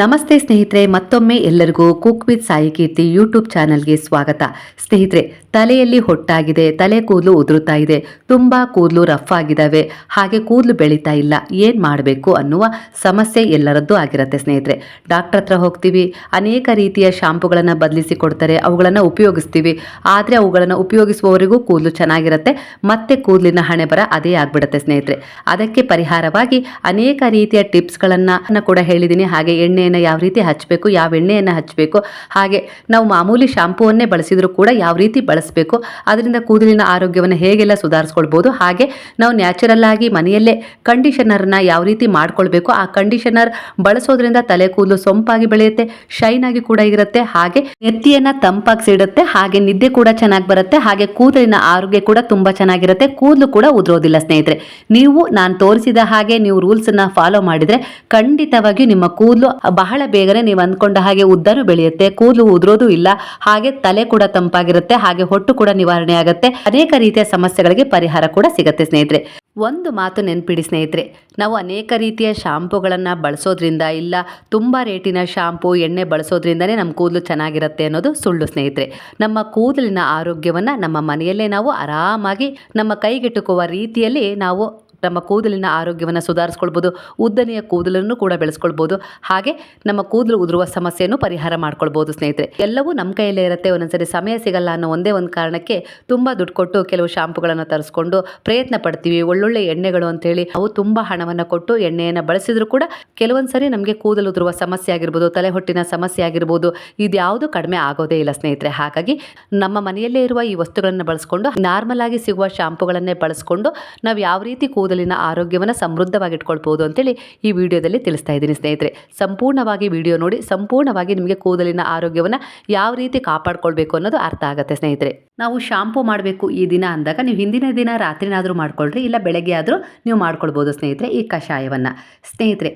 ನಮಸ್ತೆ ಸ್ನೇಹಿತರೆ, ಮತ್ತೊಮ್ಮೆ ಎಲ್ಲರಿಗೂ cook with Sai Keerthi YouTube ಚಾನಲ್ಗೆ ಸ್ವಾಗತ. ಸ್ನೇಹಿತರೆ, ತಲೆಯಲ್ಲಿ ಹೊಟ್ಟಾಗಿದೆ, ತಲೆ ಕೂದಲು ಉದುರುತ್ತಾ ಇದೆ, ತುಂಬ ಕೂದಲು ರಫ್ ಆಗಿದ್ದಾವೆ ಹಾಗೆ ಕೂದಲು ಬೆಳೀತಾ ಇಲ್ಲ, ಏನು ಮಾಡಬೇಕು ಅನ್ನುವ ಸಮಸ್ಯೆ ಎಲ್ಲರದ್ದು ಆಗಿರುತ್ತೆ ಸ್ನೇಹಿತರೆ. ಡಾಕ್ಟರ್ ಹತ್ರ ಹೋಗ್ತೀವಿ, ಅನೇಕ ರೀತಿಯ ಶಾಂಪುಗಳನ್ನು ಬದಲಿಸಿ ಕೊಡ್ತಾರೆ, ಅವುಗಳನ್ನು ಉಪಯೋಗಿಸ್ತೀವಿ, ಆದರೆ ಅವುಗಳನ್ನು ಉಪಯೋಗಿಸುವವರಿಗೂ ಕೂದಲು ಚೆನ್ನಾಗಿರುತ್ತೆ, ಮತ್ತೆ ಕೂದಲಿನ ಹಣೆ ಬರ ಅದೇ ಆಗಿಬಿಡುತ್ತೆ ಸ್ನೇಹಿತರೆ. ಅದಕ್ಕೆ ಪರಿಹಾರವಾಗಿ ಅನೇಕ ರೀತಿಯ ಟಿಪ್ಸ್ಗಳನ್ನು ಕೂಡ ಹೇಳಿದ್ದೀನಿ ಹಾಗೆ ಎಣ್ಣೆಯನ್ನು ಯಾವ ರೀತಿ ಹಚ್ಚಬೇಕು ಯಾವ ಎಣ್ಣೆಯನ್ನು ಹಚ್ಚಬೇಕು ಹಾಗೆ ನಾವು ಮಾಮೂಲಿ ಶಾಂಪೂವನ್ನೇ ಬಳಸಿದರೂ ಕೂಡ ಯಾವ ರೀತಿ ಬಳಸಬೇಕು, ಅದರಿಂದ ಕೂದಲಿನ ಆರೋಗ್ಯವನ್ನು ಹೇಗೆಲ್ಲ ಸುಧಾರಿಸ್ಕೊಳ್ಬೋದು, ಹಾಗೆ ನಾವು ನ್ಯಾಚುರಲ್ ಆಗಿ ಮನೆಯಲ್ಲೇ ಕಂಡೀಷನರ್ನ ಯಾವ ರೀತಿ ಮಾಡ್ಕೊಳ್ಬೇಕು, ಆ ಕಂಡೀಷನರ್ ಬಳಸೋದ್ರಿಂದ ತಲೆ ಕೂದಲು ಸೊಂಪಾಗಿ ಬೆಳೆಯುತ್ತೆ ಶೈನ್ ಆಗಿ ಕೂಡ ಇರುತ್ತೆ, ಹಾಗೆ ನೆತ್ತಿಯನ್ನ ತಂಪಾಗಿಸಿಡುತ್ತೆ ಹಾಗೆ ನಿದ್ದೆ ಕೂಡ ಚೆನ್ನಾಗಿ ಬರುತ್ತೆ, ಹಾಗೆ ಕೂದಲಿನ ಆರೋಗ್ಯ ಕೂಡ ತುಂಬ ಚೆನ್ನಾಗಿರುತ್ತೆ, ಕೂದಲು ಕೂಡ ಉದುರೋದಿಲ್ಲ ಸ್ನೇಹಿತರೆ. ನೀವು ನಾನು ತೋರಿಸಿದ ಹಾಗೆ ನೀವು ರೂಲ್ಸ್ ಅನ್ನ ಫಾಲೋ ಮಾಡಿದ್ರೆ ಖಂಡಿತವಾಗಿಯೂ ನಿಮ್ಮ ಕೂದಲು ಬಹಳ ಬೇಗನೆ ನೀವು ಅಂದ್ಕೊಂಡ ಹಾಗೆ ಉದ್ದನೂ ಬೆಳೆಯುತ್ತೆ, ಕೂದಲು ಉದುರೋದು ಇಲ್ಲ, ಹಾಗೆ ತಲೆ ಕೂಡ ತಂಪಾಗಿರುತ್ತೆ, ಹಾಗೆ ಹೊಟ್ಟು ಕೂಡ ನಿವಾರಣೆ ಆಗುತ್ತೆ, ಅನೇಕ ರೀತಿಯ ಸಮಸ್ಯೆಗಳಿಗೆ ಪರಿಹಾರ ಕೂಡ ಸಿಗುತ್ತೆ ಸ್ನೇಹಿತರೆ. ಒಂದು ಮಾತು ನೆನ್ಪಿಡಿ ಸ್ನೇಹಿತರೆ, ನಾವು ಅನೇಕ ರೀತಿಯ ಶಾಂಪುಗಳನ್ನು ಬಳಸೋದ್ರಿಂದ ಇಲ್ಲ, ತುಂಬ ರೇಟಿನ ಶಾಂಪು, ಎಣ್ಣೆ ಬಳಸೋದ್ರಿಂದನೇ ನಮ್ಮ ಕೂದಲು ಚೆನ್ನಾಗಿರುತ್ತೆ ಅನ್ನೋದು ಸುಳ್ಳು ಸ್ನೇಹಿತರೆ. ನಮ್ಮ ಕೂದಲಿನ ಆರೋಗ್ಯವನ್ನು ನಮ್ಮ ಮನೆಯಲ್ಲೇ ನಾವು ಆರಾಮಾಗಿ ನಮ್ಮ ಕೈಗೆಟುಕುವ ರೀತಿಯಲ್ಲಿ ನಾವು ನಮ್ಮ ಕೂದಲಿನ ಆರೋಗ್ಯವನ್ನು ಸುಧಾರಿಸ್ಕೊಳ್ಬೋದು, ಉದ್ದನೆಯ ಕೂದಲನ್ನು ಕೂಡ ಬೆಳೆಸ್ಕೊಳ್ಬೋದು, ಹಾಗೆ ನಮ್ಮ ಕೂದಲು ಉದುರುವ ಸಮಸ್ಯೆಯನ್ನು ಪರಿಹಾರ ಮಾಡ್ಕೊಳ್ಬೋದು ಸ್ನೇಹಿತರೆ. ಎಲ್ಲವೂ ನಮ್ಮ ಕೈಯಲ್ಲೇ ಇರುತ್ತೆ, ಒಂದೊಂದ್ಸರಿ ಸಮಯ ಸಿಗಲ್ಲ ಅನ್ನೋ ಒಂದೇ ಒಂದು ಕಾರಣಕ್ಕೆ ತುಂಬ ದುಡ್ಡು ಕೊಟ್ಟು ಕೆಲವು ಶಾಂಪುಗಳನ್ನು ತರಿಸ್ಕೊಂಡು ಪ್ರಯತ್ನ ಪಡ್ತೀವಿ. ಒಳ್ಳೊಳ್ಳೆ ಎಣ್ಣೆಗಳು ಅಂತೇಳಿ ಅವು ತುಂಬ ಹಣವನ್ನು ಕೊಟ್ಟು ಎಣ್ಣೆಯನ್ನು ಬಳಸಿದ್ರು ಕೂಡ ಕೆಲವೊಂದು ಸರಿ ನಮಗೆ ಕೂದಲು ಉದುರುವ ಸಮಸ್ಯೆ ಆಗಿರ್ಬೋದು ತಲೆ ಹೊಟ್ಟಿನ ಸಮಸ್ಯೆ ಆಗಿರ್ಬೋದು, ಇದ್ಯಾವುದು ಕಡಿಮೆ ಆಗೋದೇ ಇಲ್ಲ ಸ್ನೇಹಿತರೆ. ಹಾಗಾಗಿ ನಮ್ಮ ಮನೆಯಲ್ಲೇ ಇರುವ ಈ ವಸ್ತುಗಳನ್ನು ಬಳಸ್ಕೊಂಡು ನಾರ್ಮಲ್ ಆಗಿ ಸಿಗುವ ಶಾಂಪುಗಳನ್ನೇ ಬಳಸ್ಕೊಂಡು ನಾವು ಯಾವ ರೀತಿ ಕೂದಲಿನ ಆರೋಗ್ಯವನ್ನು ಸಮೃದ್ಧವಾಗಿ ಇಟ್ಕೊಳ್ಬೋದು ಅಂತೇಳಿ ಈ ವಿಡಿಯೋದಲ್ಲಿ ತಿಳಿಸ್ತಾ ಇದ್ದೀನಿ ಸ್ನೇಹಿತರೆ. ಸಂಪೂರ್ಣವಾಗಿ ವಿಡಿಯೋ ನೋಡಿ, ಸಂಪೂರ್ಣವಾಗಿ ನಿಮಗೆ ಕೂದಲಿನ ಆರೋಗ್ಯವನ್ನು ಯಾವ ರೀತಿ ಕಾಪಾಡ್ಕೊಳ್ಬೇಕು ಅನ್ನೋದು ಅರ್ಥ ಆಗುತ್ತೆ ಸ್ನೇಹಿತರೆ. ನಾವು ಶಾಂಪು ಮಾಡಬೇಕು ಈ ದಿನ ಅಂದಾಗ ನೀವು ಹಿಂದಿನ ದಿನ ರಾತ್ರಿನಾದರೂ ಮಾಡ್ಕೊಳ್ರಿ, ಇಲ್ಲ ಬೆಳಗ್ಗೆ ಆದರೂ ನೀವು ಮಾಡ್ಕೊಳ್ಬೋದು ಸ್ನೇಹಿತರೆ ಈ ಕಷಾಯವನ್ನು. ಸ್ನೇಹಿತರೆ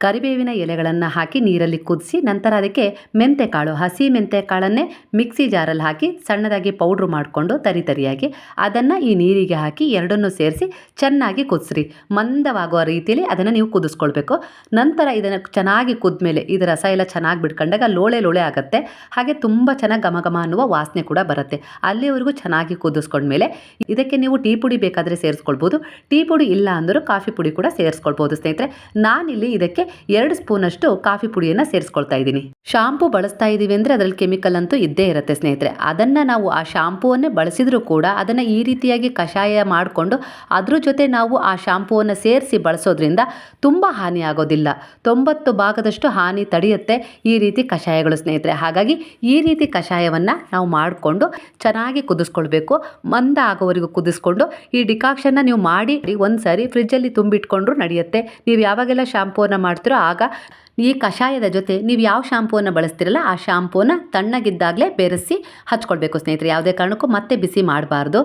ಕರಿಬೇವಿನ ಎಲೆಗಳನ್ನು ಹಾಕಿ ನೀರಲ್ಲಿ ಕುದಿಸಿ ನಂತರ ಅದಕ್ಕೆ ಮೆಂತೆಕಾಳು ಹಸಿ ಮೆಂತೆಕಾಳನ್ನೇ ಮಿಕ್ಸಿ ಜಾರಲ್ಲಿ ಹಾಕಿ ಸಣ್ಣದಾಗಿ ಪೌಡ್ರ್ ಮಾಡಿಕೊಂಡು ತರಿ ತರಿಯಾಗಿ ಅದನ್ನು ಈ ನೀರಿಗೆ ಹಾಕಿ ಎರಡನ್ನೂ ಸೇರಿಸಿ ಚೆನ್ನಾಗಿ ಕುದಿಸ್ರಿ. ಮಂದವಾಗುವ ರೀತಿಯಲ್ಲಿ ಅದನ್ನು ನೀವು ಕುದಿಸ್ಕೊಳ್ಬೇಕು. ನಂತರ ಇದನ್ನು ಚೆನ್ನಾಗಿ ಕುದ್ಮೇಲೆ ಇದು ರಸ ಎಲ್ಲ ಚೆನ್ನಾಗಿ ಬಿಟ್ಕೊಂಡಾಗ ಲೋಳೆ ಲೋಳೆ ಆಗುತ್ತೆ. ಹಾಗೆ ತುಂಬ ಚೆನ್ನಾಗಿ ಘಮ ಘಮ ಅನ್ನುವ ವಾಸನೆ ಕೂಡ ಬರುತ್ತೆ. ಅಲ್ಲಿವರೆಗೂ ಚೆನ್ನಾಗಿ ಕುದಿಸ್ಕೊಂಡ್ಮೇಲೆ ಇದಕ್ಕೆ ನೀವು ಟೀ ಪುಡಿ ಬೇಕಾದರೆ ಸೇರಿಸ್ಕೊಳ್ಬೋದು. ಟೀ ಪುಡಿ ಇಲ್ಲ ಅಂದರೂ ಕಾಫಿ ಪುಡಿ ಕೂಡ ಸೇರಿಸ್ಕೊಳ್ಬೋದು ಸ್ನೇಹಿತರೆ. ನಾನಿಲ್ಲಿ ಇದಕ್ಕೆ ಎರಡು ಸ್ಪೂನಷ್ಟು ಕಾಫಿ ಪುಡಿಯನ್ನು ಸೇರಿಸ್ಕೊಳ್ತಾ ಇದ್ದೀನಿ. ಶಾಂಪು ಬಳಸ್ತಾ ಇದ್ದೀವಿ ಅಂದರೆ ಅದರಲ್ಲಿ ಕೆಮಿಕಲ್ ಅಂತೂ ಇದ್ದೇ ಇರುತ್ತೆ ಸ್ನೇಹಿತರೆ. ಅದನ್ನು ನಾವು ಆ ಶಾಂಪೂವನ್ನೇ ಬಳಸಿದರೂ ಕೂಡ ಅದನ್ನು ಈ ರೀತಿಯಾಗಿ ಕಷಾಯ ಮಾಡಿಕೊಂಡು ಅದ್ರ ಜೊತೆ ನಾವು ಆ ಶಾಂಪೂವನ್ನು ಸೇರಿಸಿ ಬಳಸೋದ್ರಿಂದ ತುಂಬ ಹಾನಿ ಆಗೋದಿಲ್ಲ. ತೊಂಬತ್ತು ಭಾಗದಷ್ಟು ಹಾನಿ ತಡೆಯುತ್ತೆ ಈ ರೀತಿ ಕಷಾಯಗಳು ಸ್ನೇಹಿತರೆ. ಹಾಗಾಗಿ ಈ ರೀತಿ ಕಷಾಯವನ್ನು ನಾವು ಮಾಡಿಕೊಂಡು ಚೆನ್ನಾಗಿ ಕುದಿಸ್ಕೊಳ್ಬೇಕು. ಮಂದ ಆಗೋವರೆಗೂ ಕುದಿಸ್ಕೊಂಡು ಈ ಡಿಕಾಕ್ಷನ್ನ ನೀವು ಮಾಡಿ ಒಂದು ಸಾರಿ ಫ್ರಿಜ್ಜಲ್ಲಿ ತುಂಬಿಟ್ಕೊಂಡ್ರು ನಡೆಯುತ್ತೆ. ನೀವು ಯಾವಾಗೆಲ್ಲ ಶಾಂಪೂವನ್ನು ಮಾಡ್ತೀರೋ ಆಗ ಈ ಕಷಾಯದ ಜೊತೆ ನೀವು ಯಾವ ಶಾಂಪೂವನ್ನು ಬಳಸ್ತಿರಲ್ಲ ಆ ಶಾಂಪೂನ ತಣ್ಣಗಿದ್ದಾಗಲೇ ಬೆರೆಸಿ ಹಚ್ಕೊಳ್ಬೇಕು ಸ್ನೇಹಿತರೆ. ಯಾವುದೇ ಕಾರಣಕ್ಕೂ ಮತ್ತೆ ಬಿಸಿ ಮಾಡಬಾರ್ದು.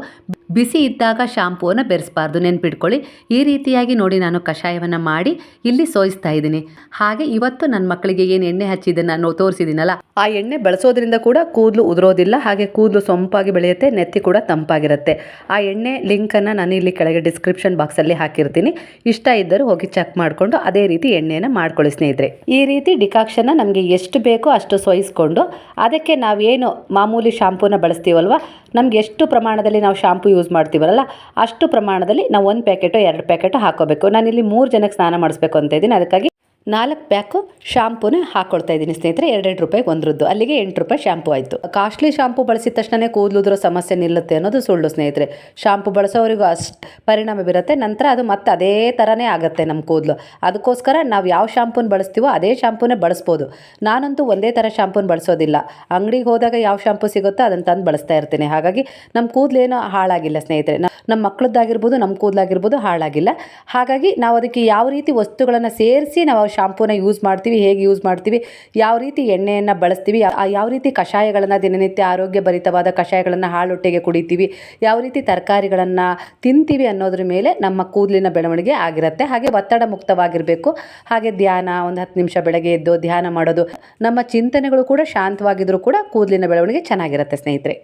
ಬಿಸಿ ಇದ್ದಾಗ ಶಾಂಪೂವನ್ನು ಬೆರೆಸಬಾರ್ದು. ನೆನ್ಪಿಟ್ಕೊಳ್ಳಿ. ಈ ರೀತಿಯಾಗಿ ನೋಡಿ ನಾನು ಕಷಾಯವನ್ನು ಮಾಡಿ ಇಲ್ಲಿ ಸೋಯಿಸ್ತಾ ಇದ್ದೀನಿ. ಹಾಗೆ ಇವತ್ತು ನನ್ನ ಮಕ್ಕಳಿಗೆ ಏನು ಎಣ್ಣೆ ಹಚ್ಚಿದೆ ನಾನು ತೋರಿಸಿದ್ದೀನಲ್ಲ, ಆ ಎಣ್ಣೆ ಬಳಸೋದ್ರಿಂದ ಕೂಡ ಕೂದಲು ಉದುರೋದಿಲ್ಲ, ಹಾಗೆ ಕೂದಲು ಸೊಂಪಾಗಿ ಬೆಳೆಯುತ್ತೆ, ನೆತ್ತಿ ಕೂಡ ತಂಪಾಗಿರುತ್ತೆ. ಆ ಎಣ್ಣೆ ಲಿಂಕನ್ನು ನಾನು ಇಲ್ಲಿ ಕೆಳಗೆ ಡಿಸ್ಕ್ರಿಪ್ಷನ್ ಬಾಕ್ಸಲ್ಲಿ ಹಾಕಿರ್ತೀನಿ. ಇಷ್ಟ ಇದ್ದರೂ ಹೋಗಿ ಚೆಕ್ ಮಾಡಿಕೊಂಡು ಅದೇ ರೀತಿ ಎಣ್ಣೆಯನ್ನು ಮಾಡ್ಕೊಳ್ಳಿ ಸ್ನೇಹಿತರೆ. ಈ ರೀತಿ ಡಿಕಾಕ್ಷನ್ನ ನಮಗೆ ಎಷ್ಟು ಬೇಕೋ ಅಷ್ಟು ಸೋಯಿಸ್ಕೊಂಡು ಅದಕ್ಕೆ ನಾವೇನು ಮಾಮೂಲಿ ಶಾಂಪೂನ ಬಳಸ್ತೀವಲ್ವ? ನಮ್ಗೆ ಎಷ್ಟು ಪ್ರಮಾಣದಲ್ಲಿ ನಾವು ಶಾಂಪು ಯೂಸ್ ಮಾಡ್ತೀವಲ್ಲ ಅಷ್ಟು ಪ್ರಮಾಣದಲ್ಲಿ ನಾವು ಒಂದು ಪ್ಯಾಕೆಟು, ಎರಡು ಪ್ಯಾಕೆಟು ಹಾಕೋಬೇಕು. ನಾನಿಲ್ಲಿ ಮೂರು ಜನಕ್ಕೆ ಸ್ನಾನ ಮಾಡಿಸ್ಬೇಕು ಅಂತ ಇದ್ದೀನಿ. ಅದಕ್ಕಾಗಿ ನಾಲ್ಕು ಪ್ಯಾಕು ಶಾಂಪೂನ ಹಾಕೊಳ್ತಾ ಇದ್ದೀನಿ ಸ್ನೇಹಿತರೆ, ಎರಡೆರಡು ರೂಪಾಯಿಗೆ ಒಂದ್ರದ್ದು. ಅಲ್ಲಿಗೆ ಎಂಟು ರೂಪಾಯಿ ಶಾಂಪೂ ಆಯಿತು. ಕಾಸ್ಟ್ಲಿ ಶಾಂಪೂ ಬಳಸಿದ ತಕ್ಷಣನೇ ಕೂದಲುದ್ರ ಸಮಸ್ಯೆ ನಿಲ್ಲುತ್ತೆ ಅನ್ನೋದು ಸುಳ್ಳು ಸ್ನೇಹಿತರೆ. ಶಾಂಪು ಬಳಸೋವರಿಗೂ ಅಷ್ಟು ಪರಿಣಾಮ ಬೀರುತ್ತೆ. ನಂತರ ಅದು ಮತ್ತೆ ಅದೇ ಥರನೇ ಆಗುತ್ತೆ ನಮ್ಮ ಕೂದಲು. ಅದಕ್ಕೋಸ್ಕರ ನಾವು ಯಾವ ಶಾಂಪೂನ ಬಳಸ್ತೀವೋ ಅದೇ ಶಾಂಪೂನೇ ಬಳಸ್ಬೋದು. ನಾನಂತೂ ಒಂದೇ ಥರ ಶಾಂಪೂನ ಬಳಸೋದಿಲ್ಲ. ಅಂಗಡಿಗೆ ಹೋದಾಗ ಯಾವ ಶಾಂಪೂ ಸಿಗುತ್ತೋ ಅದನ್ನು ತಂದು ಬಳಸ್ತಾ ಇರ್ತೀನಿ. ಹಾಗಾಗಿ ನಮ್ಮ ಕೂದಲೇನೋ ಹಾಳಾಗಿಲ್ಲ ಸ್ನೇಹಿತರೆ. ನಮ್ಮ ಮಕ್ಕಳದ್ದಾಗಿರ್ಬೋದು ನಮ್ಮ ಕೂದಲಾಗಿರ್ಬೋದು ಹಾಳಾಗಿಲ್ಲ. ಹಾಗಾಗಿ ನಾವು ಅದಕ್ಕೆ ಯಾವ ರೀತಿ ವಸ್ತುಗಳನ್ನು ಸೇರಿಸಿ ನಾವು ಶಾಂಪೂನ ಯೂಸ್ ಮಾಡ್ತೀವಿ, ಹೇಗೆ ಯೂಸ್ ಮಾಡ್ತೀವಿ, ಯಾವ ರೀತಿ ಎಣ್ಣೆಯನ್ನು ಬಳಸ್ತೀವಿ ಯಾವ ರೀತಿ ಕಷಾಯಗಳನ್ನು ದಿನನಿತ್ಯ ಆರೋಗ್ಯ ಭರಿತವಾದ ಕಷಾಯಗಳನ್ನು ಹಾಳೊಟ್ಟೆಗೆ ಕುಡಿತೀವಿ, ಯಾವ ರೀತಿ ತರಕಾರಿಗಳನ್ನು ತಿಂತೀವಿ ಅನ್ನೋದ್ರ ಮೇಲೆ ನಮ್ಮ ಕೂದಲಿನ ಬೆಳವಣಿಗೆ ಆಗಿರುತ್ತೆ. ಹಾಗೆ ಒತ್ತಡ ಮುಕ್ತವಾಗಿರಬೇಕು. ಹಾಗೆ ಧ್ಯಾನ, ಒಂದು ಹತ್ತು ನಿಮಿಷ ಬೆಳಗ್ಗೆ ಎದ್ದು ಧ್ಯಾನ ಮಾಡೋದು, ನಮ್ಮ ಚಿಂತನೆಗಳು ಕೂಡ ಶಾಂತವಾಗಿದ್ದರೂ ಕೂಡ ಕೂದಲಿನ ಬೆಳವಣಿಗೆ ಚೆನ್ನಾಗಿರುತ್ತೆ ಸ್ನೇಹಿತರೆ.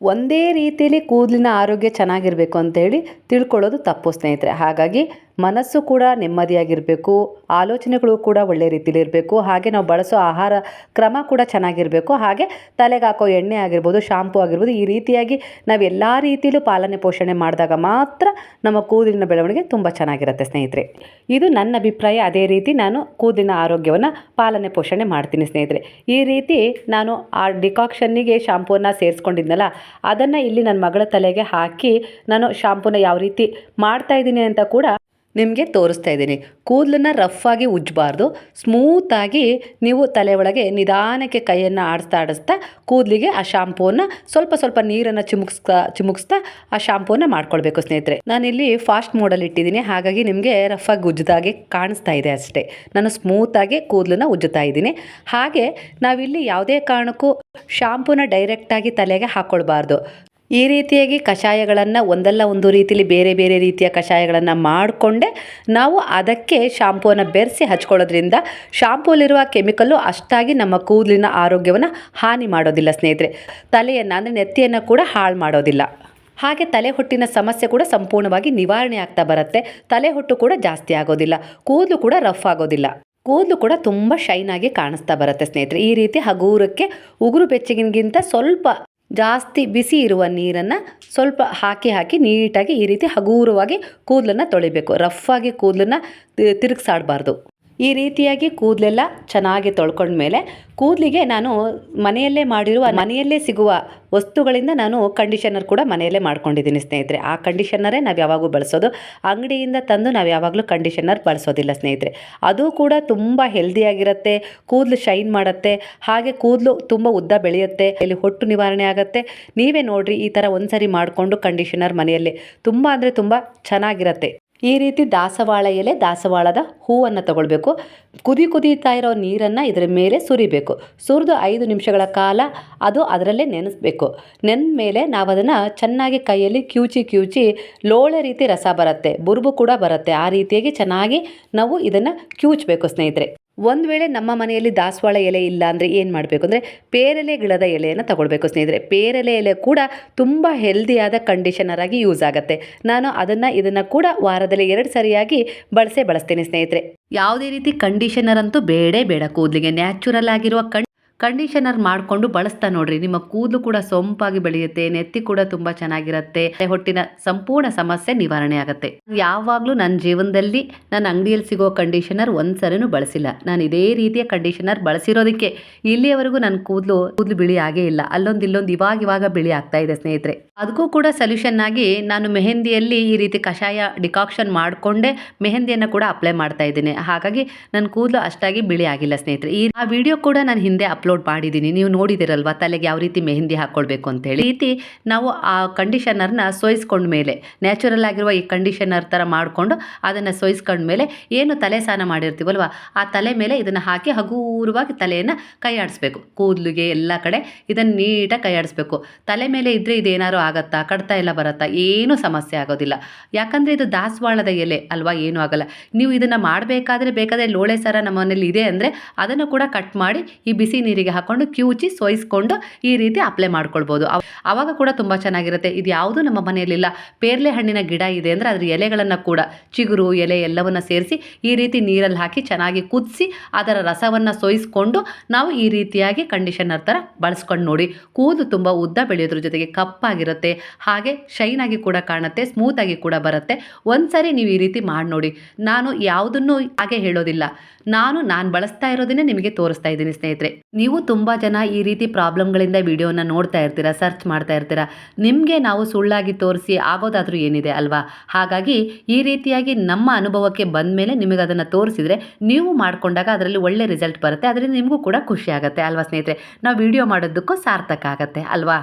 ಒಂದೇ ರೀತಿಯಲ್ಲಿ ಕೂದಲಿನ ಆರೋಗ್ಯ ಚೆನ್ನಾಗಿರಬೇಕು ಅಂತೇಳಿ ತಿಳ್ಕೊಳ್ಳೋದು ತಪ್ಪು ಸ್ನೇಹಿತರೆ. ಹಾಗಾಗಿ ಮನಸ್ಸು ಕೂಡ ನೆಮ್ಮದಿಯಾಗಿರಬೇಕು, ಆಲೋಚನೆಗಳು ಕೂಡ ಒಳ್ಳೆ ರೀತಿಲಿ ಇರಬೇಕು, ಹಾಗೆ ನಾವು ಬಳಸೋ ಆಹಾರ ಕ್ರಮ ಕೂಡ ಚೆನ್ನಾಗಿರಬೇಕು, ಹಾಗೆ ತಲೆಗೆ ಹಾಕೋ ಎಣ್ಣೆ ಆಗಿರ್ಬೋದು, ಶಾಂಪು ಆಗಿರ್ಬೋದು, ಈ ರೀತಿಯಾಗಿ ನಾವು ಎಲ್ಲ ರೀತಿಯಲ್ಲೂ ಪಾಲನೆ ಪೋಷಣೆ ಮಾಡಿದಾಗ ಮಾತ್ರ ನಮ್ಮ ಕೂದಲಿನ ಬೆಳವಣಿಗೆ ತುಂಬ ಚೆನ್ನಾಗಿರುತ್ತೆ ಸ್ನೇಹಿತರೆ. ಇದು ನನ್ನ ಅಭಿಪ್ರಾಯ, ಅದೇ ರೀತಿ ನಾನು ಕೂದಲಿನ ಆರೋಗ್ಯವನ್ನು ಪಾಲನೆ ಪೋಷಣೆ ಮಾಡ್ತೀನಿ ಸ್ನೇಹಿತರೆ. ಈ ರೀತಿ ನಾನು ಆ ಡಿಕಾಕ್ಷನ್ನಿಗೆ ಶಾಂಪೂನ ಸೇರಿಸ್ಕೊಂಡಿದ್ನಲ್ಲ, ಅದನ್ನು ಇಲ್ಲಿ ನನ್ನ ಮಗಳ ತಲೆಗೆ ಹಾಕಿ ನಾನು ಶಾಂಪೂನ ಯಾವ ರೀತಿ ಮಾಡ್ತಾ ಇದ್ದೀನಿ ಅಂತ ಕೂಡ ನಿಮಗೆ ತೋರಿಸ್ತಾ ಇದ್ದೀನಿ. ಕೂದಲನ್ನು ರಫ್ಫಾಗಿ ಉಜ್ಜಬಾರ್ದು ಸ್ಮೂತಾಗಿ ನೀವು ತಲೆ ಒಳಗೆ ನಿಧಾನಕ್ಕೆ ಕೈಯನ್ನು ಆಡಿಸ್ತಾ ಆಡಿಸ್ತಾ ಕೂದಲಿಗೆ ಆ ಶಾಂಪೂನ ಸ್ವಲ್ಪ ಸ್ವಲ್ಪ ನೀರನ್ನು ಚಿಮುಕ್ಸ್ತಾ ಚಿಮುಕ್ಸ್ತಾ ಆ ಶಾಂಪೂನ ಮಾಡ್ಕೊಳ್ಬೇಕು ಸ್ನೇಹಿತರೆ. ನಾನಿಲ್ಲಿ ಫಾಸ್ಟ್ ಮೋಡಲ್ಲಿ ಇಟ್ಟಿದ್ದೀನಿ. ಹಾಗಾಗಿ ನಿಮಗೆ ರಫ್ಫಾಗಿ ಉಜ್ಜದಾಗೆ ಕಾಣಿಸ್ತಾ ಇದೆ ಅಷ್ಟೇ. ನಾನು ಸ್ಮೂತಾಗಿ ಕೂದಲನ್ನು ಉಜ್ಜುತ್ತಾ ಇದ್ದೀನಿ. ಹಾಗೆ ನಾವಿಲ್ಲಿ ಯಾವುದೇ ಕಾರಣಕ್ಕೂ ಶಾಂಪೂನ ಡೈರೆಕ್ಟಾಗಿ ತಲೆಗೆ ಹಾಕ್ಕೊಳ್ಬಾರ್ದು ಈ ರೀತಿಯಾಗಿ ಕಷಾಯಗಳನ್ನು ಒಂದಲ್ಲ ಒಂದು ರೀತಿಲಿ ಬೇರೆ ಬೇರೆ ರೀತಿಯ ಕಷಾಯಗಳನ್ನು ಮಾಡಿಕೊಂಡೆ ನಾವು ಅದಕ್ಕೆ ಶಾಂಪೂನ ಬೆರೆಸಿ ಹಚ್ಕೊಳ್ಳೋದ್ರಿಂದ ಶಾಂಪೂಲಿರುವ ಕೆಮಿಕಲ್ಲು ಅಷ್ಟಾಗಿ ನಮ್ಮ ಕೂದಲಿನ ಆರೋಗ್ಯವನ್ನು ಹಾನಿ ಮಾಡೋದಿಲ್ಲ ಸ್ನೇಹಿತರೆ. ತಲೆಯನ್ನು ಅಂದರೆ ನೆತ್ತಿಯನ್ನು ಕೂಡ ಹಾಳು ಮಾಡೋದಿಲ್ಲ. ಹಾಗೆ ತಲೆ ಹೊಟ್ಟಿನ ಸಮಸ್ಯೆ ಕೂಡ ಸಂಪೂರ್ಣವಾಗಿ ನಿವಾರಣೆ ಆಗ್ತಾ ಬರುತ್ತೆ. ತಲೆ ಹೊಟ್ಟು ಕೂಡ ಜಾಸ್ತಿ ಆಗೋದಿಲ್ಲ. ಕೂದಲು ಕೂಡ ರಫ್ ಆಗೋದಿಲ್ಲ. ಕೂದಲು ಕೂಡ ತುಂಬ ಶೈನಾಗಿ ಕಾಣಿಸ್ತಾ ಬರುತ್ತೆ ಸ್ನೇಹಿತರೆ. ಈ ರೀತಿ ಹಗೂರಕ್ಕೆ ಉಗುರು ಬೆಚ್ಚಗಿನಗಿಂತ ಸ್ವಲ್ಪ ಜಾಸ್ತಿ ಬಿಸಿ ಇರುವ ನೀರನ್ನು ಸ್ವಲ್ಪ ಹಾಕಿ ಹಾಕಿ ನೀಟಾಗಿ ಈ ರೀತಿ ಹಗುರವಾಗಿ ಕೂದಲನ್ನು ತೊಳಿಬೇಕು. ರಫ್ ಆಗಿ ಕೂದಲನ್ನು ತಿರುಗಿಸಾಡಬಾರ್ದು. ಈ ರೀತಿಯಾಗಿ ಕೂದಲೆಲ್ಲ ಚೆನ್ನಾಗಿ ತೊಳ್ಕೊಂಡ್ಮೇಲೆ ಕೂದಲಿಗೆ ನಾನು ಮನೆಯಲ್ಲೇ ಮಾಡಿರುವ, ಮನೆಯಲ್ಲೇ ಸಿಗುವ ವಸ್ತುಗಳಿಂದ ನಾನು ಕಂಡೀಷನರ್ ಕೂಡ ಮನೆಯಲ್ಲೇ ಮಾಡ್ಕೊಂಡಿದ್ದೀನಿ ಸ್ನೇಹಿತರೆ. ಆ ಕಂಡೀಷನರೇ ನಾವು ಯಾವಾಗೂ ಬಳಸೋದು. ಅಂಗಡಿಯಿಂದ ತಂದು ನಾವು ಯಾವಾಗಲೂ ಕಂಡೀಷನರ್ ಬಳಸೋದಿಲ್ಲ ಸ್ನೇಹಿತರೆ. ಅದು ಕೂಡ ತುಂಬ ಹೆಲ್ದಿಯಾಗಿರುತ್ತೆ ಕೂದಲು ಶೈನ್ ಮಾಡುತ್ತೆ, ಹಾಗೆ ಕೂದಲು ತುಂಬ ಉದ್ದ ಬೆಳೆಯುತ್ತೆ ಇಲ್ಲಿ ಹೊಟ್ಟು ನಿವಾರಣೆ ಆಗುತ್ತೆ. ನೀವೇ ನೋಡಿರಿ ಈ ಥರ ಒಂದ್ಸರಿ ಮಾಡಿಕೊಂಡು ಕಂಡೀಷನರ್ ಮನೆಯಲ್ಲೇ ತುಂಬ ಅಂದರೆ ತುಂಬ ಚೆನ್ನಾಗಿರುತ್ತೆ. ಈ ರೀತಿ ದಾಸವಾಳ ಎಲೆ ದಾಸವಾಳದ ಹೂವನ್ನು ತಗೊಳ್ಬೇಕು. ಕುದಿ ಕುದೀತಾ ಇರೋ ನೀರನ್ನು ಇದರ ಮೇಲೆ ಸುರಿಬೇಕು. ಸುರಿದು ಐದು ನಿಮಿಷಗಳ ಕಾಲ ಅದು ಅದರಲ್ಲೇ ನೆನೆಸ್ಬೇಕು. ನೆಂದ ಮೇಲೆ ನಾವು ಅದನ್ನು ಚೆನ್ನಾಗಿ ಕೈಯಲ್ಲಿ ಕ್ಯೂಚಿ ಕ್ಯೂಚಿ ಲೋಳೆ ರೀತಿ ರಸ ಬರುತ್ತೆ, ಬುರುಬು ಕೂಡ ಬರುತ್ತೆ. ಆ ರೀತಿಯಾಗಿ ಚೆನ್ನಾಗಿ ನಾವು ಇದನ್ನು ಕಿವುಚಬೇಕು ಸ್ನೇಹಿತರೆ. ಒಂದು ವೇಳೆ ನಮ್ಮ ಮನೆಯಲ್ಲಿ ದಾಸವಾಳ ಎಲೆ ಇಲ್ಲ ಅಂದರೆ ಏನು ಮಾಡಬೇಕು? ಅಂದರೆ ಪೇರಲೆ ಗಿಡದ ಎಲೆಯನ್ನು ತಗೊಳ್ಬೇಕು ಸ್ನೇಹಿತರೆ. ಪೇರಲೆ ಎಲೆ ಕೂಡ ತುಂಬ ಹೆಲ್ದಿಯಾದ ಕಂಡೀಷನರ್ ಆಗಿ ಯೂಸ್ ಆಗುತ್ತೆ. ನಾನು ಅದನ್ನು ಇದನ್ನು ಕೂಡ ವಾರದಲ್ಲಿ ಎರಡು ಸರಿಯಾಗಿ ಬಳಸೇ ಬಳಸ್ತೇನೆ ಸ್ನೇಹಿತರೆ. ಯಾವುದೇ ರೀತಿ ಕಂಡೀಷನರ್ ಅಂತೂ ಬೇಡೇ ಬೇಡ ಕೂದಲಿಗೆ. ನ್ಯಾಚುರಲ್ ಆಗಿರುವ ಕಣ್ ಕಂಡೀಷನರ್ ಮಾಡಿಕೊಂಡು ಬಳಸ್ತಾ ನೋಡ್ರಿ. ನಿಮ್ಮ ಕೂದಲು ಕೂಡ ಸೊಂಪಾಗಿ ಬೆಳೆಯುತ್ತೆ, ನೆತ್ತಿ ಕೂಡ ತುಂಬ ಚೆನ್ನಾಗಿರುತ್ತೆ, ಹೊಟ್ಟಿನ ಸಂಪೂರ್ಣ ಸಮಸ್ಯೆ ನಿವಾರಣೆ ಆಗುತ್ತೆ. ಯಾವಾಗಲೂ ನನ್ನ ಜೀವನದಲ್ಲಿ ನನ್ನ ಅಂಗಡಿಯಲ್ಲಿ ಸಿಗೋ ಕಂಡೀಷನರ್ ಒಂದ್ಸರಿನೂ ಬಳಸಿಲ್ಲ. ನಾನು ಇದೇ ರೀತಿಯ ಕಂಡೀಷನರ್ ಬಳಸಿರೋದಕ್ಕೆ ಇಲ್ಲಿಯವರೆಗೂ ನನ್ನ ಕೂದಲು ಕೂದಲು ಬಿಳಿ ಆಗೇ ಇಲ್ಲ. ಅಲ್ಲೊಂದು ಇಲ್ಲೊಂದು ಇವಾಗ ಇವಾಗ ಬಿಳಿ ಆಗ್ತಾ ಇದೆ ಸ್ನೇಹಿತರೆ. ಅದಕ್ಕೂ ಕೂಡ ಸೊಲ್ಯೂಷನ್ ಆಗಿ ನಾನು ಮೆಹಂದಿಯಲ್ಲಿ ಈ ರೀತಿ ಕಷಾಯ ಡಿಕಾಕ್ಷನ್ ಮಾಡಿಕೊಂಡೇ ಮೆಹಂದಿಯನ್ನು ಕೂಡ ಅಪ್ಲೈ ಮಾಡ್ತಾ ಇದ್ದೀನಿ. ಹಾಗಾಗಿ ನನ್ನ ಕೂದಲು ಅಷ್ಟಾಗಿ ಬಿಳಿ ಆಗಿಲ್ಲ ಸ್ನೇಹಿತರೆ. ಈ ಆ ವಿಡಿಯೋ ಕೂಡ ನಾನು ಹಿಂದೆ ಅಪ್ಲೋಡ್ ಮಾಡಿದ್ದೀನಿ ನೀವು ನೋಡಿದಿರಲ್ವಾ, ತಲೆಗೆ ಯಾವ ರೀತಿ ಮೆಹಂದಿ ಹಾಕ್ಕೊಳ್ಬೇಕು ಅಂತೇಳಿ. ರೀತಿ ನಾವು ಆ ಕಂಡೀಷನರ್ನ ಸೋಯಿಸ್ಕೊಂಡ ಮೇಲೆ ನ್ಯಾಚುರಲ್ ಆಗಿರುವ ಈ ಕಂಡೀಷನರ್ ಥರ ಮಾಡಿಕೊಂಡು ಅದನ್ನು ಸೋಯಿಸ್ಕೊಂಡ ಮೇಲೆ ಏನು ತಲೆ ಸ್ನಾನ ಮಾಡಿರ್ತೀವಲ್ವ, ಆ ತಲೆ ಮೇಲೆ ಇದನ್ನು ಹಾಕಿ ಹಗೂರವಾಗಿ ತಲೆಯನ್ನು ಕೈಯಾಡಿಸ್ಬೇಕು. ಕೂದಲಿಗೆ ಎಲ್ಲ ಕಡೆ ಇದನ್ನು ನೀಟಾಗಿ ಕೈಯಾಡಿಸ್ಬೇಕು. ತಲೆ ಮೇಲೆ ಇದ್ದರೆ ಇದೇನಾರು ಆಗತ್ತಾ, ಕಡ್ತಾ ಎಲ್ಲ ಬರುತ್ತಾ, ಏನೂ ಸಮಸ್ಯೆ ಆಗೋದಿಲ್ಲ. ಯಾಕಂದರೆ ಇದು ದಾಸವಾಳದ ಎಲೆ ಅಲ್ವಾ, ಏನೂ ಆಗಲ್ಲ. ನೀವು ಇದನ್ನು ಮಾಡಬೇಕಾದ್ರೆ ಬೇಕಾದರೆ ಲೋಳೆ ಸರ ನಮ್ಮ ಮನೇಲಿ ಇದೆ ಅಂದರೆ ಅದನ್ನು ಕೂಡ ಕಟ್ ಮಾಡಿ ಈ ಬಿಸಿ ನೀರಿಗೆ ಹಾಕ್ಕೊಂಡು ಕ್ಯೂಚಿ ಸೋಯಿಸ್ಕೊಂಡು ಈ ರೀತಿ ಅಪ್ಲೈ ಮಾಡ್ಕೊಳ್ಬೋದು. ಆವಾಗ ಕೂಡ ತುಂಬ ಚೆನ್ನಾಗಿರುತ್ತೆ. ಇದು ಯಾವುದು ನಮ್ಮ ಮನೆಯಲ್ಲಿಲ್ಲ. ಪೇರ್ಲೆ ಹಣ್ಣಿನ ಗಿಡ ಇದೆ ಅಂದರೆ ಅದ್ರ ಎಲೆಗಳನ್ನು ಕೂಡ ಚಿಗುರು, ಎಲೆ ಎಲ್ಲವನ್ನು ಸೇರಿಸಿ ಈ ರೀತಿ ನೀರಲ್ಲಿ ಹಾಕಿ ಚೆನ್ನಾಗಿ ಕುದಿಸಿ ಅದರ ರಸವನ್ನು ಸೋಯಿಸ್ಕೊಂಡು ನಾವು ಈ ರೀತಿಯಾಗಿ ಕಂಡೀಷನರ್ ಥರ ಬಳಸ್ಕೊಂಡು ನೋಡಿ. ಕೂದಲು ತುಂಬ ಉದ್ದ ಬೆಳೆಯೋದ್ರ ಜೊತೆಗೆ ಕಪ್ಪಾಗಿರುತ್ತೆ. ಹಾಗೆ ಶೈನಾಗಿ ಕೂಡ ಕಾಣುತ್ತೆ ಸ್ಮೂತ್ ಆಗಿ ಕೂಡ ಬರುತ್ತೆ. ಒಂದ್ಸರಿ ನೀವು ಈ ರೀತಿ ಮಾಡಿ ನೋಡಿ. ನಾನು ಯಾವುದನ್ನು ಹಾಗೆ ಹೇಳೋದಿಲ್ಲ. ನಾನು ನಾನು ಬಳಸ್ತಾ ಇರೋದನ್ನೇ ನಿಮಗೆ ತೋರಿಸ್ತಾ ಇದ್ದೀನಿ ಸ್ನೇಹಿತರೆ. ನೀವು ತುಂಬ ಜನ ಈ ರೀತಿ ಪ್ರಾಬ್ಲಮ್ಗಳಿಂದ ವಿಡಿಯೋನ ನೋಡ್ತಾ ಇರ್ತೀರಾ, ಸರ್ಚ್ ಮಾಡ್ತಾ ಇರ್ತೀರಾ, ನಿಮಗೆ ನಾವು ಸುಳ್ಳಾಗಿ ತೋರಿಸಿ ಆಗೋದಾದರೂ ಏನಿದೆ ಅಲ್ವಾ? ಹಾಗಾಗಿ ಈ ರೀತಿಯಾಗಿ ನಮ್ಮ ಅನುಭವಕ್ಕೆ ಬಂದ ಮೇಲೆ ನಿಮಗೆ ಅದನ್ನು ತೋರಿಸಿದರೆ ನೀವು ಮಾಡ್ಕೊಂಡಾಗ ಅದರಲ್ಲಿ ಒಳ್ಳೆ ರಿಸಲ್ಟ್ ಬರುತ್ತೆ, ಅದರಿಂದ ನಿಮಗೂ ಕೂಡ ಖುಷಿ ಆಗುತ್ತೆ ಅಲ್ವಾ ಸ್ನೇಹಿತರೆ? ನಾವು ವಿಡಿಯೋ ಮಾಡೋದಕ್ಕೂ ಸಾರ್ಥಕ ಆಗುತ್ತೆ ಅಲ್ವಾ?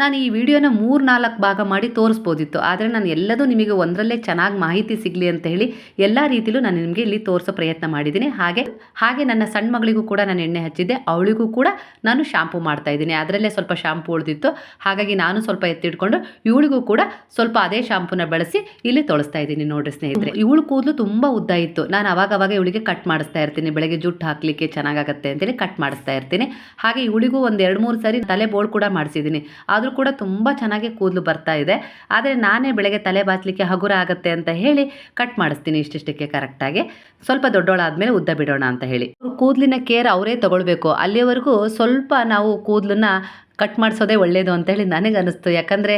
ನಾನು ಈ ವಿಡಿಯೋನ ಮೂರು ನಾಲ್ಕು ಭಾಗ ಮಾಡಿ ತೋರಿಸ್ಬೋದಿತ್ತು. ಆದರೆ ನಾನು ಎಲ್ಲದೂ ನಿಮಗೆ ಒಂದರಲ್ಲೇ ಚೆನ್ನಾಗಿ ಮಾಹಿತಿ ಸಿಗಲಿ ಅಂತ ಹೇಳಿ ಎಲ್ಲ ರೀತಿಲೂ ನಾನು ನಿಮಗೆ ಇಲ್ಲಿ ತೋರಿಸೋ ಪ್ರಯತ್ನ ಮಾಡಿದ್ದೀನಿ. ಹಾಗೆ ಹಾಗೆ ನನ್ನ ಸಣ್ಣ ಮಗಳಿಗೂ ಕೂಡ ನಾನು ಎಣ್ಣೆ ಹಚ್ಚಿದ್ದೆ. ಅವಳಿಗೂ ಕೂಡ ನಾನು ಶಾಂಪು ಮಾಡ್ತಾ ಇದ್ದೀನಿ. ಅದರಲ್ಲೇ ಸ್ವಲ್ಪ ಶಾಂಪು ಉಳಿದಿತ್ತು. ಹಾಗಾಗಿ ನಾನು ಸ್ವಲ್ಪ ಎತ್ತಿಟ್ಕೊಂಡು ಇವಳಿಗೂ ಕೂಡ ಸ್ವಲ್ಪ ಅದೇ ಶಾಂಪೂನ ಬಳಸಿ ಇಲ್ಲಿ ತೊಳಸ್ತಾ ಇದ್ದೀನಿ ನೋಡ್ರಿ ಸ್ನೇಹಿತರೆ. ಇವಳು ಕೂದಲು ತುಂಬ ಉದ್ದ ಇತ್ತು. ನಾನು ಅವಾಗ ಅವಾಗ ಇವಳಿಗೆ ಕಟ್ ಮಾಡಿಸ್ತಾ ಇರ್ತೀನಿ. ಬೆಳಗ್ಗೆ ಜುಟ್ಟು ಹಾಕಲಿಕ್ಕೆ ಚೆನ್ನಾಗಾಗತ್ತೆ ಅಂತೇಳಿ ಕಟ್ ಮಾಡಿಸ್ತಾ ಇರ್ತೀನಿ. ಹಾಗೆ ಇವಳಿಗೂ ಒಂದು ಎರಡು ಮೂರು ಸರಿ ತಲೆ ಬೋಳ್ ಕೂಡ ಮಾಡಿಸಿದ್ದೀನಿ. ಆದರೂ ಕೂಡ ತುಂಬ ಚೆನ್ನಾಗಿ ಕೂದಲು ಬರ್ತಾ ಇದೆ. ಆದರೆ ನಾನೇ ಬೆಳಗ್ಗೆ ತಲೆ ಬಾಚಲಿಕ್ಕೆ ಹಗುರ ಆಗುತ್ತೆ ಅಂತ ಹೇಳಿ ಕಟ್ ಮಾಡಿಸ್ತೀನಿ ಇಷ್ಟಿಷ್ಟಕ್ಕೆ ಕರೆಕ್ಟಾಗಿ ಸ್ವಲ್ಪ ದೊಡ್ಡೋಳಾದಮೇಲೆ ಉದ್ದ ಬಿಡೋಣ ಅಂತ ಹೇಳಿ. ಕೂದಲಿನ ಕೇರ್ ಅವರೇ ತಗೊಳ್ಬೇಕು. ಅಲ್ಲಿಯವರೆಗೂ ಸ್ವಲ್ಪ ನಾವು ಕೂದಲನ್ನ ಕಟ್ ಮಾಡಿಸೋದೇ ಒಳ್ಳೆಯದು ಅಂತೇಳಿ ನನಗೆ ಅನ್ನಿಸ್ತು ಯಾಕಂದರೆ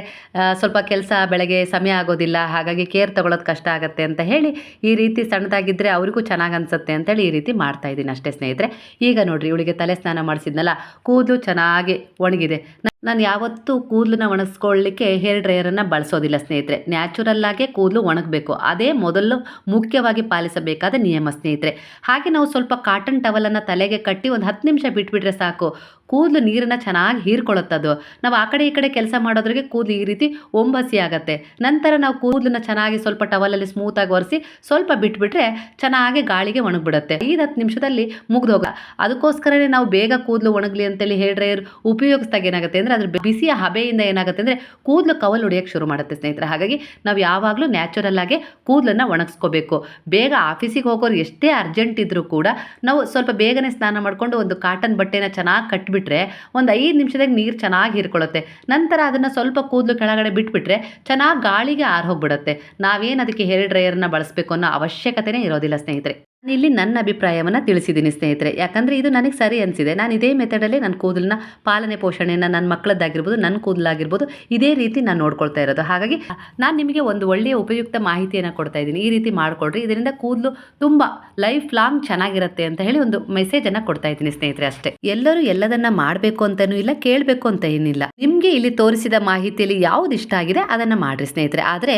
ಸ್ವಲ್ಪ ಕೆಲಸ ಬೆಳಗ್ಗೆ ಸಮಯ ಆಗೋದಿಲ್ಲ. ಹಾಗಾಗಿ ಕೇರ್ ತೊಗೊಳೋದು ಕಷ್ಟ ಆಗುತ್ತೆ ಅಂತ ಹೇಳಿ ಈ ರೀತಿ ಸಣ್ಣದಾಗಿದ್ದರೆ ಅವರಿಗೂ ಚೆನ್ನಾಗಿ ಅನಿಸುತ್ತೆ ಅಂತೇಳಿ ಈ ರೀತಿ ಮಾಡ್ತಾ ಇದ್ದೀನಿ ಅಷ್ಟೇ ಸ್ನೇಹಿತರೆ. ಈಗ ನೋಡಿರಿ, ಇವಳಿಗೆ ತಲೆ ಸ್ನಾನ ಮಾಡಿಸಿದ್ನಲ್ಲ, ಕೂದಲು ಚೆನ್ನಾಗಿ ಒಣಗಿದೆ. ನಾನು ಯಾವತ್ತೂ ಕೂದಲನ್ನ ಒಣಗಿಸ್ಕೊಳ್ಳಿಕ್ಕೆ ಹೇರ್ ಡ್ರೈಯರನ್ನು ಬಳಸೋದಿಲ್ಲ ಸ್ನೇಹಿತರೆ. ನ್ಯಾಚುರಲ್ಲಾಗೆ ಕೂದಲು ಒಣಗಬೇಕು. ಅದೇ ಮೊದಲು ಮುಖ್ಯವಾಗಿ ಪಾಲಿಸಬೇಕಾದ ನಿಯಮ ಸ್ನೇಹಿತರೆ. ಹಾಗೆ ನಾವು ಸ್ವಲ್ಪ ಕಾಟನ್ ಟವಲನ್ನು ತಲೆಗೆ ಕಟ್ಟಿ ಒಂದು ಹತ್ತು ನಿಮಿಷ ಬಿಟ್ಬಿಟ್ರೆ ಸಾಕು. ಕೂದಲು ನೀರನ್ನು ಚೆನ್ನಾಗಿ ಹೀರ್ಕೊಳ್ಳುತ್ತದು ನಾವು ಆ ಕಡೆ ಈ ಕಡೆ ಕೆಲಸ ಮಾಡೋದ್ರಿಗೆ ಕೂದಲು ಈ ರೀತಿ ಒಂಬಸಿ ಆಗುತ್ತೆ. ನಂತರ ನಾವು ಕೂದಲನ್ನ ಚೆನ್ನಾಗಿ ಸ್ವಲ್ಪ ಟವಲಲ್ಲಿ ಸ್ಮೂತಾಗಿ ಒರೆಸಿ ಸ್ವಲ್ಪ ಬಿಟ್ಬಿಟ್ರೆ ಚೆನ್ನಾಗಿ ಗಾಳಿಗೆ ಒಣಗಿಬಿಡುತ್ತೆ. ಐದು ಹತ್ತು ನಿಮಿಷದಲ್ಲಿ ಮುಗ್ದೋಗ ಅದಕ್ಕೋಸ್ಕರನೇ ನಾವು ಬೇಗ ಕೂದಲು ಒಣಗಲಿ ಅಂತೇಳಿ ಹೇರ್ ಡ್ರೈಯರ್ ಉಪಯೋಗಿಸ್ದಾಗ ಏನಾಗುತ್ತೆ ಅಂದರೆ ಅದ್ರ ಬಿಸಿಯ ಹಬೆಯಿಂದ ಏನಾಗುತ್ತೆ ಅಂದರೆ ಕೂದಲು ಕವಲು ಹೊಡೆಯೋಕ್ಕೆ ಶುರು ಮಾಡುತ್ತೆ ಸ್ನೇಹಿತರೆ. ಹಾಗಾಗಿ ನಾವು ಯಾವಾಗಲೂ ನ್ಯಾಚುರಲ್ ಆಗಿ ಕೂದಲನ್ನು ಒಣಗಿಸ್ಕೋಬೇಕು. ಬೇಗ ಆಫೀಸಿಗೆ ಹೋಗೋರು ಎಷ್ಟೇ ಅರ್ಜೆಂಟ್ ಇದ್ದರೂ ಕೂಡ ನಾವು ಸ್ವಲ್ಪ ಬೇಗನೆ ಸ್ನಾನ ಮಾಡಿಕೊಂಡು ಒಂದು ಕಾಟನ್ ಬಟ್ಟೆನ ಚೆನ್ನಾಗಿ ಕಟ್ಟಿಬಿಟ್ರೆ ಒಂದು ಐದು ನಿಮಿಷದಾಗ ನೀರು ಚೆನ್ನಾಗಿ ಹೀರ್ಕೊಳ್ಳುತ್ತೆ ನಂತರ ಅದನ್ನು ಸ್ವಲ್ಪ ಕೂದಲು ಕೆಳಗಡೆ ಬಿಟ್ಬಿಟ್ರೆ ಚೆನ್ನಾಗಿ ಗಾಳಿಗೆ ಆರು ಹೋಗ್ಬಿಡುತ್ತೆ. ನಾವೇನು ಅದಕ್ಕೆ ಹೇರ್ ಡ್ರೈಯರ್ನ ಬಳಸಬೇಕು ಅನ್ನೋ ಅವಶ್ಯಕತೆನೇ ಇರೋದಿಲ್ಲ ಸ್ನೇಹಿತರೆ. ಇಲ್ಲಿ ನನ್ನ ಅಭಿಪ್ರಾಯವನ್ನು ತಿಳಿಸಿದ್ದೀನಿ ಸ್ನೇಹಿತರೆ. ಯಾಕಂದರೆ ಇದು ನನಗೆ ಸರಿ ಅನಿಸಿದೆ. ನಾನು ಇದೇ ಮೆಥಡಲ್ಲಿ ನನ್ನ ಕೂದಲಿನ ಪಾಲನೆ ಪೋಷಣೆಯನ್ನು ನನ್ನ ಮಕ್ಕಳದ್ದಾಗಿರ್ಬೋದು ನನ್ನ ಕೂದಲಾಗಿರ್ಬೋದು, ಇದೇ ರೀತಿ ನಾನು ನೋಡ್ಕೊಳ್ತಾ ಇರೋದು. ಹಾಗಾಗಿ ನಾನು ನಿಮಗೆ ಒಂದು ಒಳ್ಳೆಯ ಉಪಯುಕ್ತ ಮಾಹಿತಿಯನ್ನು ಕೊಡ್ತಾ ಇದ್ದೀನಿ. ಈ ರೀತಿ ಮಾಡಿಕೊಡ್ರಿ ಇದರಿಂದ ಕೂದಲು ತುಂಬ ಲೈಫ್ ಲಾಂಗ್ ಚೆನ್ನಾಗಿರುತ್ತೆ ಅಂತ ಹೇಳಿ ಒಂದು ಮೆಸೇಜನ್ನು ಕೊಡ್ತಾ ಇದ್ದೀನಿ ಸ್ನೇಹಿತರೆ ಅಷ್ಟೇ. ಎಲ್ಲರೂ ಎಲ್ಲದನ್ನ ಮಾಡಬೇಕು ಅಂತನೂ ಇಲ್ಲ, ಕೇಳಬೇಕು ಅಂತ ಏನಿಲ್ಲ. ನಿಮಗೆ ಇಲ್ಲಿ ತೋರಿಸಿದ ಮಾಹಿತಿಯಲ್ಲಿ ಯಾವ್ದು ಇಷ್ಟ ಆಗಿದೆ ಅದನ್ನು ಮಾಡಿರಿ ಸ್ನೇಹಿತರೆ. ಆದರೆ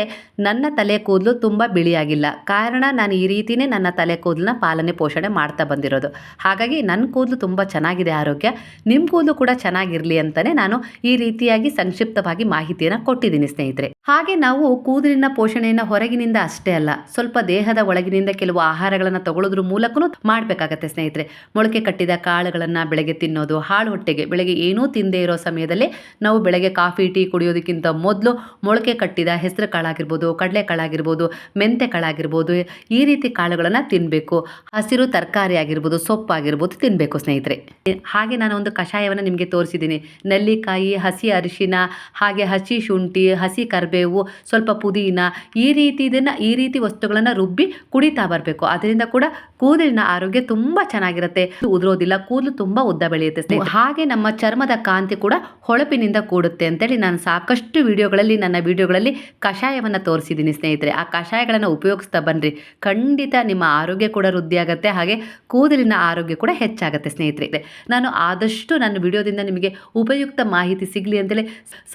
ನನ್ನ ತಲೆ ಕೂದಲು ತುಂಬ ಬಿಳಿಯಾಗಿಲ್ಲ. ಕಾರಣ ನಾನು ಈ ರೀತಿನೇ ನನ್ನ ತಲೆ ಕೂದಲನ್ನ ಪಾಲನೆ, ಪೋಷಣೆ ಮಾಡ್ತಾ ಬಂದಿರೋದು. ಹಾಗಾಗಿ ನನ್ನ ಕೂದಲು ತುಂಬ ಚೆನ್ನಾಗಿದೆ ಆರೋಗ್ಯ. ನಿಮ್ಮ ಕೂದಲು ಕೂಡ ಚೆನ್ನಾಗಿರಲಿ ಅಂತಲೇ ನಾನು ಈ ರೀತಿಯಾಗಿ ಸಂಕ್ಷಿಪ್ತವಾಗಿ ಮಾಹಿತಿಯನ್ನು ಕೊಟ್ಟಿದ್ದೀನಿ ಸ್ನೇಹಿತರೆ. ಹಾಗೆ ನಾವು ಕೂದಲಿನ ಪೋಷಣೆಯನ್ನು ಹೊರಗಿನಿಂದ ಅಷ್ಟೇ ಅಲ್ಲ, ಸ್ವಲ್ಪ ದೇಹದ ಒಳಗಿನಿಂದ ಕೆಲವು ಆಹಾರಗಳನ್ನು ತಗೊಳ್ಳೋದ್ರ ಮೂಲಕನೂ ಮಾಡಬೇಕಾಗತ್ತೆ ಸ್ನೇಹಿತರೆ. ಮೊಳಕೆ ಕಟ್ಟಿದ ಕಾಳುಗಳನ್ನು ಬೆಳಗ್ಗೆ ತಿನ್ನೋದು, ಹಾಳು ಹೊಟ್ಟೆಗೆ ಬೆಳಗ್ಗೆ ಏನೂ ತಿಂದೇ ಇರೋ ಸಮಯದಲ್ಲಿ ನಾವು ಬೆಳಗ್ಗೆ ಕಾಫಿ, ಟೀ ಕುಡಿಯೋದಕ್ಕಿಂತ ಮೊದಲು ಮೊಳಕೆ ಕಟ್ಟಿದ ಹೆಸರು ಕಾಳಾಗಿರ್ಬೋದು, ಕಡಲೆ ಕಾಳಾಗಿರ್ಬೋದು ಮೆಂತೆ ಕಾಳಾಗಿರ್ಬೋದು, ಈ ರೀತಿ ಕಾಳುಗಳನ್ನು ತಿನ್ನಬೇಕು ಹಸಿರು ತರಕಾರಿ ಆಗಿರ್ಬೋದು ಸೊಪ್ಪಾಗಿರ್ಬೋದು ತಿನ್ನಬೇಕು ಸ್ನೇಹಿತರೆ. ಹಾಗೆ ನಾನು ಒಂದು ಕಷಾಯವನ್ನು ನಿಮಗೆ ತೋರಿಸಿದ್ದೀನಿ. ನೆಲ್ಲಿಕಾಯಿ, ಹಸಿ ಅರಿಶಿನ, ಹಾಗೆ ಹಸಿ ಶುಂಠಿ, ಹಸಿ ಕರಿಬೇವು, ಸ್ವಲ್ಪ ಪುದೀನ, ಈ ರೀತಿ ಇದನ್ನು ಈ ರೀತಿ ವಸ್ತುಗಳನ್ನು ರುಬ್ಬಿ ಕುಡಿತಾ ಬರಬೇಕು. ಅದರಿಂದ ಕೂಡ ಕೂದಲಿನ ಆರೋಗ್ಯ ತುಂಬ ಚೆನ್ನಾಗಿರುತ್ತೆ. ಉದುರೋದಿಲ್ಲ ಕೂದಲು ತುಂಬ ಉದ್ದ ಬೆಳೆಯುತ್ತೆ. ಹಾಗೆ ನಮ್ಮ ಚರ್ಮದ ಕಾಂತಿ ಕೂಡ ಹೊಳಪಿನಿಂದ ಕೂಡುತ್ತೆ ಅಂತೇಳಿ ನಾನು ಸಾಕಷ್ಟು ವಿಡಿಯೋಗಳಲ್ಲಿ ನನ್ನ ವಿಡಿಯೋಗಳಲ್ಲಿ ಕಷಾಯವನ್ನು ತೋರಿಸಿದ್ದೀನಿ ಸ್ನೇಹಿತರೆ. ಆ ಕಷಾಯಗಳನ್ನು ಉಪಯೋಗಿಸ್ತಾ ಬನ್ನಿರಿ ಖಂಡಿತ ನಿಮ್ಮ ಆರೋಗ್ಯ ಕೂಡ ವೃದ್ಧಿ ಆಗುತ್ತೆ ಹಾಗೆ ಕೂದಲಿನ ಆರೋಗ್ಯ ಕೂಡ ಹೆಚ್ಚಾಗುತ್ತೆ ಸ್ನೇಹಿತರೆ. ನಾನು ಆದಷ್ಟು ನನ್ನ ವಿಡಿಯೋದಿಂದ ನಿಮಗೆ ಉಪಯುಕ್ತ ಮಾಹಿತಿ ಸಿಗಲಿ ಅಂತೇಳಿ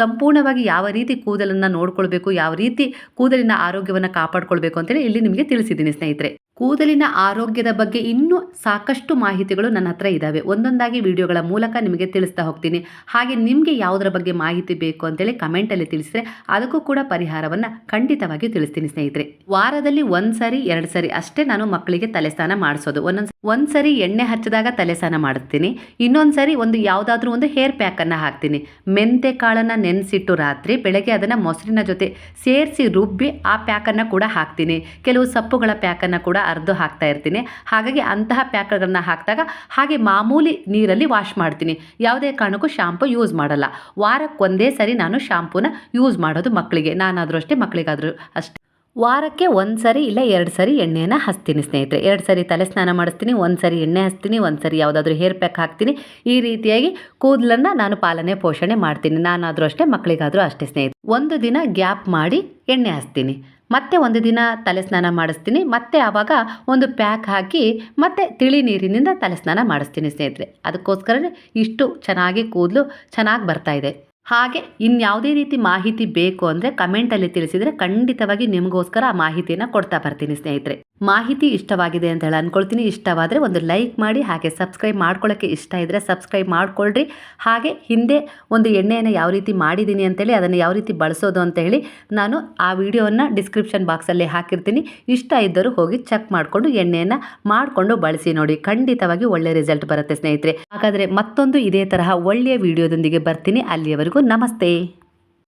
ಸಂಪೂರ್ಣವಾಗಿ ಯಾವ ರೀತಿ ಕೂದಲನ್ನು ನೋಡ್ಕೊಳ್ಬೇಕು ಯಾವ ರೀತಿ ಕೂದಲಿನ ಆರೋಗ್ಯವನ್ನು ಕಾಪಾಡ್ಕೊಳ್ಬೇಕು ಅಂತೇಳಿ ಇಲ್ಲಿ ನಿಮಗೆ ತಿಳಿಸಿದ್ದೀನಿ ಸ್ನೇಹಿತರೆ. ಕೂದಲಿನ ಆರೋಗ್ಯದ ಬಗ್ಗೆ ಇನ್ನೂ ಸಾಕಷ್ಟು ಮಾಹಿತಿಗಳು ನನ್ನ ಹತ್ರ ಇದ್ದಾವೆ ಒಂದೊಂದಾಗಿ ವಿಡಿಯೋಗಳ ಮೂಲಕ ನಿಮಗೆ ತಿಳಿಸ್ತಾ ಹೋಗ್ತೀನಿ. ಹಾಗೆ ನಿಮಗೆ ಯಾವುದರ ಬಗ್ಗೆ ಮಾಹಿತಿ ಬೇಕು ಅಂತೇಳಿ ಕಮೆಂಟಲ್ಲಿ ತಿಳಿಸಿದ್ರೆ ಅದಕ್ಕೂ ಕೂಡ ಪರಿಹಾರವನ್ನು ಖಂಡಿತವಾಗಿ ತಿಳಿಸ್ತೀನಿ ಸ್ನೇಹಿತರೆ. ವಾರದಲ್ಲಿ ಒಂದು ಸರಿ ಎರಡು ಸರಿ ಅಷ್ಟೇ ನಾನು ಮಕ್ಕಳಿಗೆ ತಲೆ ಸ್ನಾನ ಮಾಡಿಸೋದು. ಒಂದೊಂದು ಒಂದು ಸರಿ ಎಣ್ಣೆ ಹಚ್ಚಿದಾಗ ತಲೆ ಸ್ನಾನ ಮಾಡಿಸ್ತೀನಿ ಇನ್ನೊಂದು ಸರಿ ಒಂದು ಯಾವುದಾದ್ರೂ ಒಂದು ಹೇರ್ ಪ್ಯಾಕನ್ನು ಹಾಕ್ತೀನಿ. ಮೆಂತೆ ಕಾಳನ್ನು ನೆನೆಸಿಟ್ಟು ರಾತ್ರಿ ಬೆಳಗ್ಗೆ ಅದನ್ನು ಮೊಸರಿನ ಜೊತೆ ಸೇರಿಸಿ ರುಬ್ಬಿ ಆ ಪ್ಯಾಕನ್ನು ಕೂಡ ಹಾಕ್ತೀನಿ. ಕೆಲವು ಸೊಪ್ಪುಗಳ ಪ್ಯಾಕನ್ನು ಕೂಡ ಅರ್ದು ಹಾಕ್ತಾ ಇರ್ತೀನಿ. ಹಾಗಾಗಿ ಅಂತಹ ಪ್ಯಾಕ್ಗಳನ್ನು ಹಾಕಿದಾಗ ಹಾಗೆ ಮಾಮೂಲಿ ನೀರಲ್ಲಿ ವಾಶ್ ಮಾಡ್ತೀನಿ. ಯಾವುದೇ ಕಾರಣಕ್ಕೂ ಶಾಂಪು ಯೂಸ್ ಮಾಡಲ್ಲ. ವಾರಕ್ಕೆ ಒಂದೇ ಸರಿ ನಾನು ಶಾಂಪೂನ ಯೂಸ್ ಮಾಡೋದು ಮಕ್ಕಳಿಗೆ. ನಾನಾದರೂ ಅಷ್ಟೇ ಮಕ್ಕಳಿಗಾದರೂ ಅಷ್ಟೇ. ವಾರಕ್ಕೆ ಒಂದು ಸರಿ ಇಲ್ಲ ಎರಡು ಸರಿ ಎಣ್ಣೆಯನ್ನು ಹಚ್ತೀನಿ ಸ್ನೇಹಿತರೆ. ಎರಡು ಸರಿ ತಲೆ ಸ್ನಾನ ಮಾಡಿಸ್ತೀನಿ, ಒಂದು ಸರಿ ಎಣ್ಣೆ ಹಚ್ತೀನಿ, ಒಂದು ಸರಿ ಯಾವುದಾದ್ರೂ ಹೇರ್ ಪ್ಯಾಕ್ ಹಾಕ್ತೀನಿ. ಈ ರೀತಿಯಾಗಿ ಕೂದಲನ್ನು ನಾನು ಪಾಲನೆ ಪೋಷಣೆ ಮಾಡ್ತೀನಿ. ನಾನಾದರೂ ಅಷ್ಟೇ ಮಕ್ಕಳಿಗಾದರೂ ಅಷ್ಟೇ ಸ್ನೇಹಿತರೆ. ಒಂದು ದಿನ ಗ್ಯಾಪ್ ಮಾಡಿ ಎಣ್ಣೆ ಹಚ್ತೀನಿ. ಮತ್ತೆ ಒಂದು ದಿನ ತಲೆ ಸ್ನಾನ ಮಾಡಿಸ್ತೀನಿ. ಮತ್ತೆ ಆವಾಗ ಒಂದು ಪ್ಯಾಕ್ ಹಾಕಿ ಮತ್ತೆ ತಿಳಿ ನೀರಿನಿಂದ ತಲೆ ಸ್ನಾನ ಮಾಡಿಸ್ತೀನಿ ಸ್ನೇಹಿತರೆ. ಅದಕ್ಕೋಸ್ಕರನೇ ಇಷ್ಟು ಚೆನ್ನಾಗಿ ಕೂದಲು ಚೆನ್ನಾಗಿ ಬರ್ತಾ ಇದೆ. ಹಾಗೆ ಇನ್ಯಾವುದೇ ರೀತಿ ಮಾಹಿತಿ ಬೇಕು ಅಂದರೆ ಕಮೆಂಟಲ್ಲಿ ತಿಳಿಸಿದರೆ ಖಂಡಿತವಾಗಿ ನಿಮಗೋಸ್ಕರ ಆ ಮಾಹಿತಿಯನ್ನು ಕೊಡ್ತಾ ಬರ್ತೀನಿ ಸ್ನೇಹಿತರೆ. ಮಾಹಿತಿ ಇಷ್ಟವಾಗಿದೆ ಅಂತ ಹೇಳಿ ಅಂದ್ಕೊಳ್ತೀನಿ ಇಷ್ಟವಾದರೆ ಒಂದು ಲೈಕ್ ಮಾಡಿ, ಹಾಗೆ ಸಬ್ಸ್ಕ್ರೈಬ್ ಮಾಡ್ಕೊಳ್ಳೋಕ್ಕೆ ಇಷ್ಟ ಇದ್ದರೆ ಸಬ್ಸ್ಕ್ರೈಬ್ ಮಾಡ್ಕೊಳ್ರಿ. ಹಾಗೆ ಹಿಂದೆ ಒಂದು ಎಣ್ಣೆಯನ್ನು ಯಾವ ರೀತಿ ಮಾಡಿದ್ದೀನಿ ಅಂತೇಳಿ ಅದನ್ನು ಯಾವ ರೀತಿ ಬಳಸೋದು ಅಂತ ಹೇಳಿ ನಾನು ಆ ವಿಡಿಯೋವನ್ನು ಡಿಸ್ಕ್ರಿಪ್ಷನ್ ಬಾಕ್ಸಲ್ಲಿ ಹಾಕಿರ್ತೀನಿ. ಇಷ್ಟ ಇದ್ದರೂ ಹೋಗಿ ಚೆಕ್ ಮಾಡಿಕೊಂಡು ಎಣ್ಣೆಯನ್ನು ಮಾಡಿಕೊಂಡು ಬಳಸಿ ನೋಡಿ. ಖಂಡಿತವಾಗಿ ಒಳ್ಳೆಯ ರಿಸಲ್ಟ್ ಬರುತ್ತೆ ಸ್ನೇಹಿತರೆ. ಹಾಗಾದರೆ ಮತ್ತೊಂದು ಇದೇ ತರಹ ಒಳ್ಳೆಯ ವಿಡಿಯೋದೊಂದಿಗೆ ಬರ್ತೀನಿ. ಅಲ್ಲಿಯವರೆಗೂ ನಮಸ್ತೆ